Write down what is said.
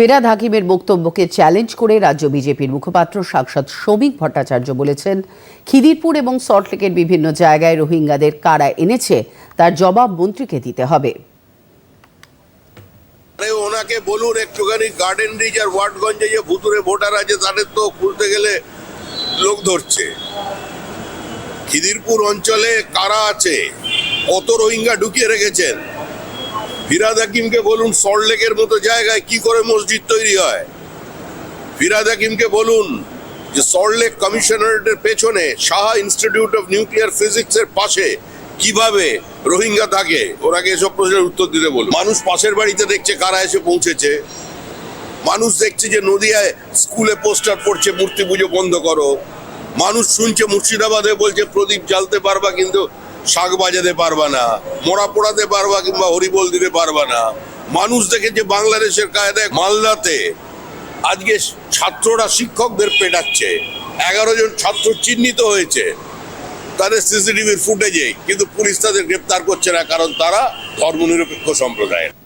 ফেরাদ হাকিমের বক্তব্যকে চ্যালেঞ্জ করে রাজ্য বিজেপির মুখপাত্র সাংসদ শ্রমিক ভট্টাচার্য বলেছেন, খিদিরপুর এবং সল্টলেকের বিভিন্ন জায়গায় রোহিঙ্গাদের কারা এনেছে, তার জবাব মন্ত্রীকে দিতে হবে। ওনাকে বলুন একটুখানি গার্ডেন রিচ আর ওয়ার্ডগঞ্জে যে ভুতুরে ভোটার আছে, তাদের তো খুলতে গেলে লোক ধরছে। খিদিরপুর অঞ্চলে কারা আছে? কত রোহিঙ্গা ঢুকিয়ে রেখেছেন? ফিরাদ হাকিমকে বলুন সল্টলেকের মতো জায়গায় কি করে মসজিদ তৈরি হয়? ফিরাদ হাকিমকে বলুন যে সল্টলেক কমিশনারেটের পেছনে সাহা ইনস্টিটিউট অফ নিউক্লিয়ার ফিজিক্সের পাশে কীভাবে রোহিঙ্গা থাকে? ওরাকে এসব প্রশ্নের উত্তর দিতে বলুন। মানুষ পাশের বাড়িতে দেখছে কারা এসে পৌঁছেছে। মানুষ দেখছে যে, নদিয়ায় স্কুলে পোস্টার পড়ছে, মূর্তি পুজো বন্ধ করো। মানুষ শুনছে মুর্শিদাবাদে বলছে, প্রদীপ জ্বালতে পারবা, কিন্তু শাক বাজাতে পারবা না, মোড়া পোড়াতে পারবা কিংবা হরিবোল দিতে পারবা না। মানুষ দেখেছে বাংলাদেশের কায়দায় মালদাতে আজকে ছাত্ররা শিক্ষকদের পেটাচ্ছে এগারো জন ছাত্র চিহ্নিত হয়েছে। তাদের সিসিটিভির ফুটেজে, কিন্তু পুলিশ তাদের গ্রেপ্তার করছে না, কারণ তারা ধর্মনিরপেক্ষ সম্প্রদায়ের।